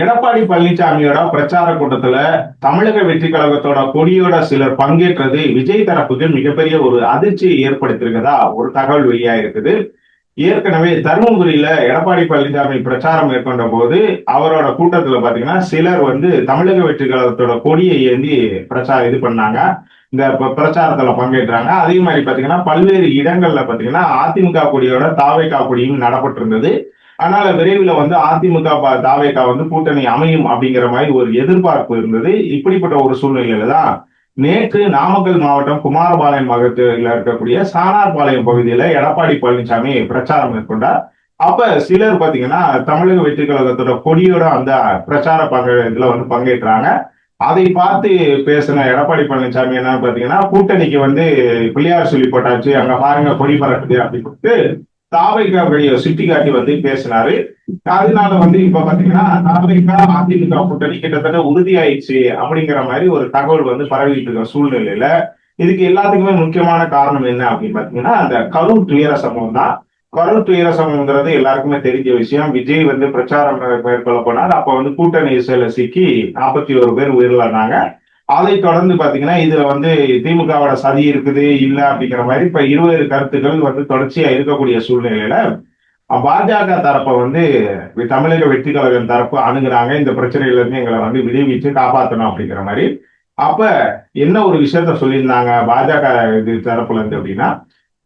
எடப்பாடி பழனிசாமியோட பிரச்சார கூட்டத்துல தமிழக வெற்றி கழகத்தோட கொடியோட சிலர் பங்கேற்றது விஜய் தரப்புக்கு மிகப்பெரிய ஒரு அதிர்ச்சியை ஏற்படுத்தியிருக்கதா ஒரு தகவல் வெளியா இருக்குது. ஏற்கனவே தருமபுரியில எடப்பாடி பழனிசாமி பிரச்சாரம் மேற்கொண்ட போது அவரோட கூட்டத்துல பாத்தீங்கன்னா சிலர் வந்து தமிழக வெற்றி கழகத்தோட கொடியை ஏந்தி பிரச்சாரம் இது பண்ணாங்க. இந்த பிரச்சாரத்துல பங்கேற்றாங்க. அதே மாதிரி பாத்தீங்கன்னா பல்வேறு இடங்கள்ல பாத்தீங்கன்னா அதிமுக கொடியோட தாவைக்கா கொடியும் நடப்பட்டிருந்தது. ஆனால விரைவில் வந்து அதிமுக தாவேகா வந்து கூட்டணி அமையும் அப்படிங்கிற மாதிரி ஒரு எதிர்பார்ப்பு இருந்தது. இப்படிப்பட்ட ஒரு சூழ்நிலையில தான் நேற்று நாமக்கல் மாவட்டம் குமாரபாளையம் மகத்தில் இருக்கக்கூடிய சானார்பாளையம் பகுதியில எடப்பாடி பழனிசாமி பிரச்சாரம் மேற்கொண்டார். அப்ப சிலர் பாத்தீங்கன்னா தமிழக வெற்றி கழகத்தோட கொடியோட அந்த பிரச்சார பங்கு இதுல வந்து பங்கேற்றாங்க. அதை பார்த்து பேசின எடப்பாடி பழனிசாமி என்ன பாத்தீங்கன்னா கூட்டணிக்கு வந்து பிள்ளையார் சொல்லி போட்டாச்சு அங்க பாருங்க கொடி பறக்குது அப்படின்னு தாவைக்கா வழியை சுட்டி காட்டி வந்து பேசினாரு. அதனால வந்து இப்ப பாத்தீங்கன்னா தாவைக்கா அதிமுக கூட்டணி கிட்டத்தட்ட உறுதியாயிடுச்சு அப்படிங்கிற மாதிரி ஒரு தகவல் வந்து பரவிட்டு இருக்க சூழ்நிலையில இதுக்கு எல்லாத்துக்குமே முக்கியமான காரணம் என்ன அப்படின்னு பாத்தீங்கன்னா அந்த கரூர் துயர சம்பவம் தான். கரூர் துயர சம்பவம்ங்கிறது எல்லாருக்குமே தெரிஞ்ச விஷயம். விஜய் வந்து பிரச்சாரம் மேற்கொள்ள போனார். அப்ப வந்து கூட்டணி சில சிக்கி நாற்பத்தி ஒரு பேர் உயிரிழந்தாங்க. அதை தொடர்ந்து பாத்தீங்கன்னா இதுல வந்து திமுகவோட சதி இருக்குது இல்ல அப்படிங்கிற மாதிரி இப்ப இருவேறு கருத்துக்கள் வந்து தொடர்ச்சியா இருக்கக்கூடிய சூழ்நிலையில பாஜக தரப்பை வந்து தமிழக வெற்றி கழகம் தரப்பு அணுகுறாங்க. இந்த பிரச்சனையில இருந்து எங்களை வந்து விடுவிச்சு காப்பாற்றணும் அப்படிங்கிற மாதிரி. அப்ப என்ன ஒரு விஷயத்த சொல்லியிருந்தாங்க பாஜக இது தரப்புல இருந்து அப்படின்னா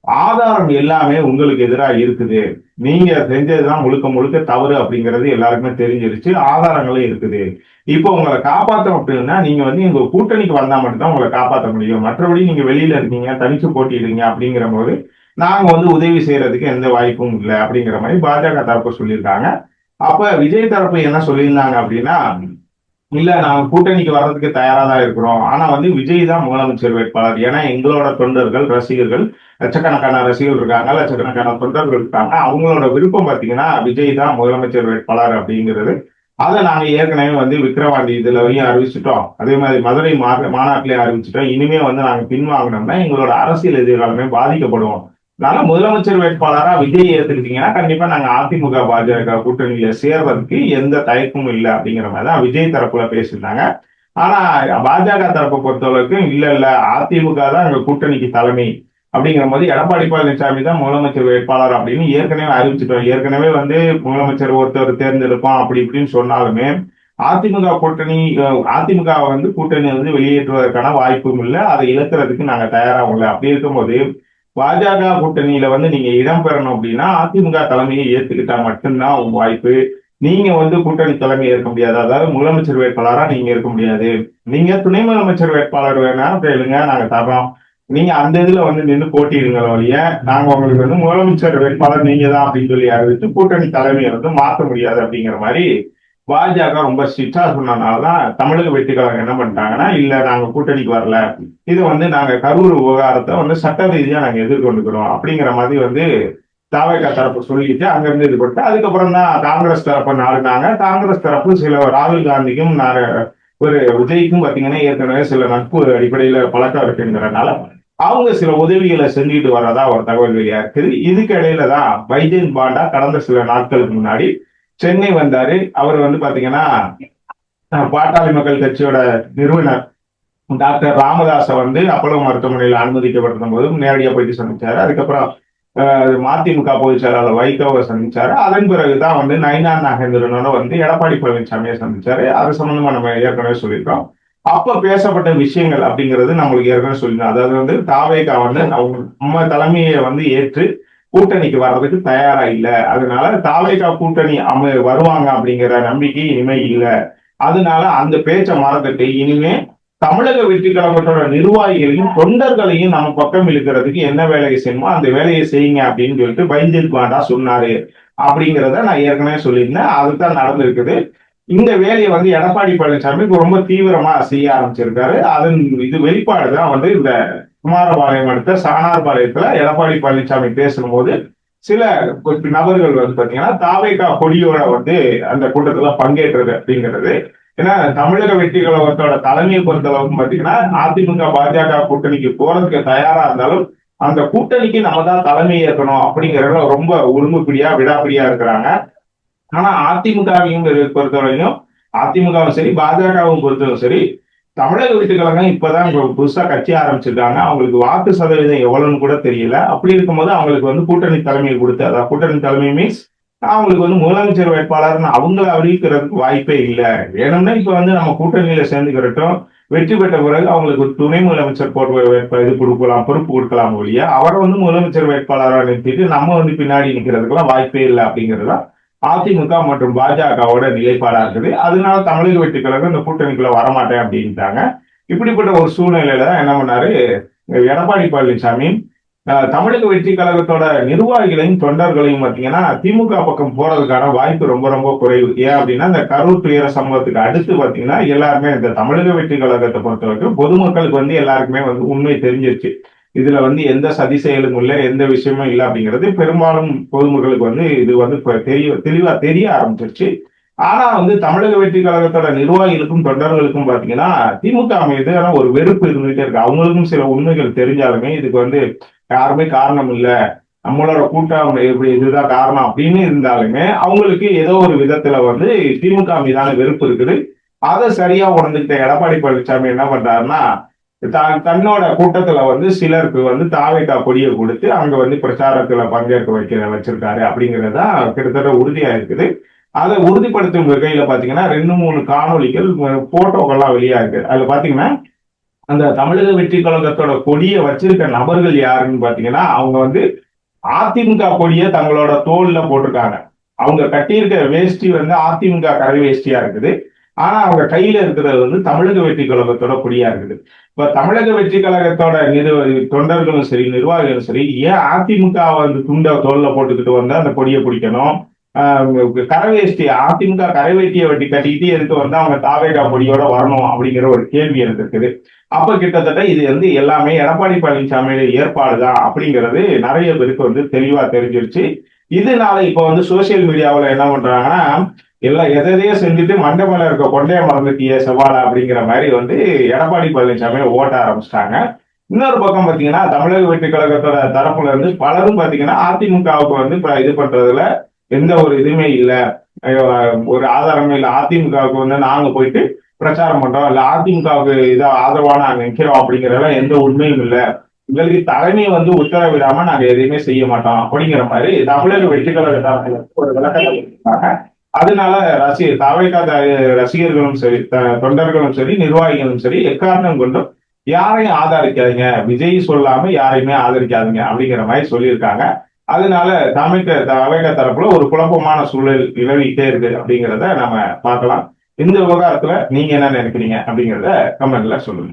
ஆதாரம் எல்லாமே உங்களுக்கு எதிராக இருக்குது. நீங்க செஞ்சதுதான் முழுக்க முழுக்க தவறு அப்படிங்கிறது எல்லாருக்குமே தெரிஞ்சிருச்சு. ஆதாரங்களும் இருக்குது. இப்போ உங்களை காப்பாற்றணும் அப்படின்னா நீங்க வந்து எங்க கூட்டணிக்கு வந்தா மட்டும்தான் உங்களை காப்பாற்ற முடியும். மற்றபடி நீங்க வெளியில இருக்கீங்க தனிச்சு போட்டிடுங்க அப்படிங்கிற போது நாங்க வந்து உதவி செய்யறதுக்கு எந்த வாய்ப்பும் இல்லை அப்படிங்கிற மாதிரி பாஜக தரப்பு சொல்லியிருக்காங்க. அப்ப விஜய் தரப்பு என்ன சொல்லியிருந்தாங்க அப்படின்னா இல்ல நாங்க கூட்டணிக்கு வர்றதுக்கு தயாரா தான் இருக்கிறோம். ஆனா வந்து விஜய் தான் முதலமைச்சர் வேட்பாளர். ஏன்னா எங்களோட தொண்டர்கள் ரசிகர்கள் லட்சக்கணக்கான ரசிகர்கள் இருக்காங்க லட்சக்கணக்கான தொண்டர்கள் இருக்காங்க. அவங்களோட விருப்பம் பாத்தீங்கன்னா விஜய் தான் முதலமைச்சர் வேட்பாளர் அப்படிங்கிறது. அதை நாங்க ஏற்கனவே வந்து விக்கிரவாண்டி இதுல வரையும் அறிவிச்சிட்டோம். அதே மாதிரி மதுரை மாநாட்டிலேயே அறிவிச்சிட்டோம். இனிமே வந்து நாங்க பின்வாங்கினோம்னா எங்களோட அரசியல் எதிர்காலமே பாதிக்கப்படுவோம். அதனால முதலமைச்சர் வேட்பாளரா விஜய் ஏத்துக்கிட்டீங்கன்னா கண்டிப்பா நாங்க அதிமுக பாஜக கூட்டணியில சேர்றதுக்கு எந்த தயக்கமும் இல்லை அப்படிங்கிற மாதிரி தான் விஜய் தரப்புல பேசியிருந்தாங்க. ஆனா பாஜக தரப்பை பொறுத்தளவுக்கு இல்ல இல்ல அதிமுக தான் எங்க கூட்டணிக்கு தலைமை அப்படிங்கிற போது எடப்பாடி பழனிசாமி தான் முதலமைச்சர் வேட்பாளர் அப்படின்னு ஏற்கனவே அறிவிச்சிட்டோம். ஏற்கனவே வந்து முதலமைச்சர் ஒருத்தர் தேர்ந்தெடுப்போம் அப்படி இப்படின்னு சொன்னாலுமே அதிமுக கூட்டணி அதிமுக வந்து கூட்டணி வந்து வெளியேற்றுவதற்கான வாய்ப்பும் இல்லை. அதை இழக்கிறதுக்கு நாங்க தயாராகும் இல்லை. அப்படி இருக்கும்போது பாஜக கூட்டணியில வந்து நீங்க இடம் பெறணும் அப்படின்னா அதிமுக தலைமையை ஏத்துக்கிட்டா மட்டும்தான் உங்க வாய்ப்பு. நீங்க வந்து கூட்டணி தலைமை ஏற்க முடியாது. அதாவது முதலமைச்சர் வேட்பாளரா நீங்க இருக்க முடியாது. நீங்க துணை முதலமைச்சர் வேட்பாளர் வேணா கேளுங்க நாங்க தரோம் நீங்க அந்த இதுல வந்து நின்று போட்டிடுங்க வழிய நாங்க உங்களுக்கு வந்து முதலமைச்சர் வேட்பாளர் நீங்க தான் அப்படின்னு சொல்லி அறிவித்து கூட்டணி தலைமையை வந்து மாற்ற முடியாது அப்படிங்கிற மாதிரி பாஜக ரொம்ப ஸ்ட்ரிக்டா சொன்னதுனாலதான் தமிழக வெற்றி என்ன பண்ணிட்டாங்கன்னா இல்ல நாங்க கூட்டணிக்கு வரல. இது வந்து நாங்க கரூர் விவகாரத்தை வந்து சட்ட ரீதியா நாங்க எதிர்கொண்டுக்கிறோம். அப்படிங்கிற மாதிரி வந்து தாவேகா தரப்பு சொல்லிட்டு அங்கிருந்து இது பண்ணிட்டு அதுக்கப்புறம் தான் காங்கிரஸ் தரப்பு நாடுனாங்க. காங்கிரஸ் தரப்பு சில ராகுல் காந்திக்கும் ஒரு விஜய்க்கும் பாத்தீங்கன்னா ஏற்கனவே சில நட்பு அடிப்படையில பழக்கம் இருக்குங்கிறனால அவங்க சில உதவிகளை செஞ்சுட்டு வர்றதா ஒரு தகவல் வெளியா இருக்குது இதுக்கு இடையில தான் பைஜன் பாண்டா கடந்த சில நாட்களுக்கு முன்னாடி சென்னை வந்தாரு. அவர் வந்து பாத்தீங்கன்னா பாட்டாளி மக்கள் கட்சியோட நிறுவனர். டாக்டர் ராமதாஸை வந்து அப்பளோ மருத்துவமனையில் அனுமதிக்கப்பட்டிருந்த போதும் நேரடியாக போயிட்டு சந்திச்சாரு. அதுக்கப்புறம் மதிமுக பொதுச் செயலாளர் வைகோவை சந்திச்சாரு. அதன் பிறகுதான் வந்து நைனா நாகேந்திரனோட வந்து எடப்பாடி பழனிசாமியை சந்திச்சாரு. அது சம்பந்தமா நம்ம ஏற்கனவே சொல்லியிருக்கோம். அப்ப பேசப்பட்ட விஷயங்கள் அப்படிங்கிறது நம்மளுக்கு ஏற்கனவே சொல்லிருந்தோம் அதாவது வந்து தாவேகா வந்து அவங்க நம்ம தலைமையை வந்து ஏற்று கூட்டணிக்கு வர்றதுக்கு தயாரா இல்ல. அதனால தாவேகா கூட்டணி அமை வருவாங்க அப்படிங்கிற நம்பிக்கை இனிமே இல்ல. அதனால அந்த பேச்சை மறந்துட்டு இனிமே தமிழக வெற்றி கழகத்தோட நிர்வாகிகளையும் தொண்டர்களையும் நம்ம பக்கம் இழுக்கிறதுக்கு என்ன வேலையை செய்யணுமோ அந்த வேலையை செய்யுங்க அப்படின்னு சொல்லிட்டு பைஞ்சல் பாண்டா சொன்னாரு. அப்படிங்கிறத நான் ஏற்கனவே சொல்லியிருந்தேன். அதுதான் நடந்திருக்குது. இந்த வேலையை வந்து எடப்பாடி பழனிசாமி ரொம்ப தீவிரமா செய்ய ஆரம்பிச்சிருக்காரு. அதன் இது வெளிப்பாடு தான் வந்து இந்த குமாரபாளையம் அடுத்த சாணார்பாளையத்துல எடப்பாடி பழனிசாமி பேசும்போது சில நபர்கள் வந்து பாத்தீங்கன்னா தாவேகா கொடியோட வந்து அந்த கூட்டத்துல பங்கேற்றது அப்படிங்கிறது. ஏன்னா தமிழக வெற்றி கழகத்தோட தலைமையை பொறுத்தளவுக்கு பாத்தீங்கன்னா அதிமுக பாஜக கூட்டணிக்கு போறதுக்கு தயாரா இருந்தாலும் அந்த கூட்டணிக்கு நம்ம தான் தலைமை ஏற்கணும் அப்படிங்கறத ரொம்ப உரிமைப்படியா விடாப்பிடியா இருக்கிறாங்க. ஆனா அதிமுகவையும் பொறுத்தவரையும் அதிமுகவும் சரி பாஜகவும் பொறுத்தவரை சரி தமிழக வீட்டுக்கழகம் இப்பதான் புதுசா கட்சி ஆரம்பிச்சிருக்காங்க. அவங்களுக்கு வாக்கு சதவீதம் எவ்வளவுன்னு கூட தெரியல. அப்படி இருக்கும்போது அவங்களுக்கு வந்து கூட்டணி தலைமையை கொடுத்து அதாவது கூட்டணி தலைமை மீன்ஸ் அவங்களுக்கு வந்து முதலமைச்சர் வேட்பாளர்னு அவங்கள அறிவிக்கிறதுக்கு வாய்ப்பே இல்லை. வேணும்னா இப்ப வந்து நம்ம கூட்டணியில சேர்ந்துக்கிறட்டும் வெற்றி பெற்ற பிறகு அவங்களுக்கு துணை முதலமைச்சர் போட்டு வேட்ப இது கொடுக்கலாம் பொறுப்பு கொடுக்கலாம் ஒழிய அவரை வந்து முதலமைச்சர் வேட்பாளராக நிறுத்திட்டு நம்ம வந்து பின்னாடி நிற்கிறதுக்கெல்லாம் வாய்ப்பே இல்லை அப்படிங்கிறது தான் அதிமுக மற்றும் பாஜகவோட நிலைப்பாடா இருக்குது. அதனால தமிழக வெற்றி கழகம் இந்த கூட்டணிக்குள்ள வரமாட்டேன் அப்படின்ட்டாங்க. இப்படிப்பட்ட ஒரு சூழ்நிலையில தான் என்ன பண்ணாரு எடப்பாடி பழனிசாமி. தமிழக வெற்றி கழகத்தோட நிர்வாகிகளையும் தொண்டர்களையும் பார்த்தீங்கன்னா திமுக பக்கம் போறதுக்கான வாய்ப்பு ரொம்ப ரொம்ப குறைவு. ஏன் அப்படின்னா இந்த கரூர் துயர சம்பவத்துக்கு அடுத்து பார்த்தீங்கன்னா எல்லாருமே இந்த தமிழக வெற்றி கழகத்தை பொறுத்த வரைக்கும் பொதுமக்களுக்கு வந்து எல்லாருக்குமே வந்து உண்மை தெரிஞ்சிருச்சு. இதுல வந்து எந்த சதி செயலும் இல்லை எந்த விஷயமும் இல்லை அப்படிங்கிறது பெரும்பாலும் பொதுமக்களுக்கு வந்து இது வந்து தெரிய தெளிவா தெரிய ஆரம்பிச்சிருச்சு. ஆனா வந்து தமிழக வெற்றி கழகத்தோட நிர்வாகிகளுக்கும் தொண்டர்களுக்கும் பாத்தீங்கன்னா திமுக மீது ஒரு வெறுப்பு இருந்துகிட்டே இருக்கு. அவங்களுக்கும் சில உண்மைகள் தெரிஞ்சாலுமே இதுக்கு வந்து யாருமே காரணம் இல்ல. நம்மளோட கூட்டம் இப்படி இதுதான் காரணம் அப்படின்னு இருந்தாலுமே அவங்களுக்கு ஏதோ ஒரு விதத்துல வந்து திமுக மீதான வெறுப்பு இருக்குது. அதை சரியா உணர்ந்துக்கிட்ட எடப்பாடி பழனிசாமி என்ன பண்றாருன்னா தான் தன்னோட கூட்டத்துல வந்து சிலருக்கு வந்து தாவைக்கா கொடியை கொடுத்து அங்க வந்து பிரச்சாரத்துல பங்கேற்க வைக்க வச்சிருக்காரு அப்படிங்கிறது கிட்டத்தட்ட உறுதியா இருக்குது. அதை உறுதிப்படுத்தும் வகையில பாத்தீங்கன்னா ரெண்டு மூணு காணொலிகள் போட்டோக்கள்லாம் வெளியா இருக்கு அதுல பாத்தீங்கன்னா அந்த தமிழக வெற்றி கழகத்தோட கொடியை வச்சிருக்க நபர்கள் யாருன்னு பாத்தீங்கன்னா அவங்க வந்து அதிமுக கொடியை தங்களோட தோல்ல போட்டிருக்காங்க. அவங்க கட்டியிருக்க வேஷ்டி வந்து அதிமுக கரை வேஷ்டியா இருக்குது. ஆனா அவங்க கையில இருக்கிறது வந்து தமிழக வெற்றி கழகத்தோட கொடியா இருக்குது. இப்ப தமிழக வெற்றி கழகத்தோட நிர்வ தொண்டர்களும் சரி நிர்வாகிகளும் சரி ஏன் அதிமுக வந்து துண்ட தோல்ல போட்டுக்கிட்டு வந்தா அந்த கொடியை பிடிக்கணும்? ஆஹ் கரவேஷ்டி அதிமுக கரைவேட்டியை வெட்டி கட்டிக்கிட்டு எதுக்கு வந்து அவங்க தாவேகா பொடியோட வரணும் அப்படிங்கிற ஒரு கேள்வி எனக்கு இருக்குது அப்ப கிட்டத்தட்ட இது வந்து எல்லாமே எடப்பாடி பழனிசாமியோட ஏற்பாடு தான் அப்படிங்கிறது நிறைய பேருக்கு வந்து தெளிவா தெரிஞ்சிருச்சு. இதனால இப்ப வந்து சோசியல் மீடியாவில் என்ன பண்றாங்கன்னா எல்லாம் எதையோ செஞ்சுட்டு மண்டபம்ல இருக்க கொண்டைய மறந்துட்டிய சவாலா அப்படிங்கிற மாதிரி வந்து எடப்பாடி பழனிசாமி ஓட்ட ஆரம்பிச்சிட்டாங்க. இன்னொரு பக்கம் பாத்தீங்கன்னா தமிழக வெற்றி கழகத்தோட தரப்புல இருந்து பலரும் பாத்தீங்கன்னா அதிமுகவுக்கு வந்து இப்ப இது பண்றதுல எந்த ஒரு இதுவுமே இல்ல. ஒரு ஆதாரமே இல்ல. அதிமுகவுக்கு வந்து நாங்க போயிட்டு பிரச்சாரம் பண்றோம். இல்ல அதிமுகவுக்கு இதா ஆதரவா நாங்க நிற்கிறோம் அப்படிங்கறதுல எந்த உண்மையும் இல்ல. எங்களுக்கு தலைமை வந்து உத்தரவிடாம நாங்க எதையுமே செய்ய மாட்டோம் அப்படிங்கிற மாதிரி தமிழக வெற்றி கழக தரப்புல ஒரு விளக்கத்தை அதனால ரசிகர் தாவைக்கா ரசிகர்களும் சரி த- தொண்டர்களும் சரி நிர்வாகிகளும் சரி எக்காரணம் கொண்டும் யாரையும் ஆதரிக்காதீங்க. விஜய் சொல்லாம யாரையுமே ஆதரிக்காதீங்க அப்படிங்கிற மாதிரி சொல்லியிருக்காங்க. அதனால தமிழக தவைக தரப்புல ஒரு குழப்பமான சூழல் நிலவிட்டே இருக்கு அப்படிங்கிறத நம்ம பார்க்கலாம். இந்த விவகாரத்துல நீங்க என்ன நினைக்கிறீங்க அப்படிங்கிறத கமெண்ட்ல சொல்லுங்க.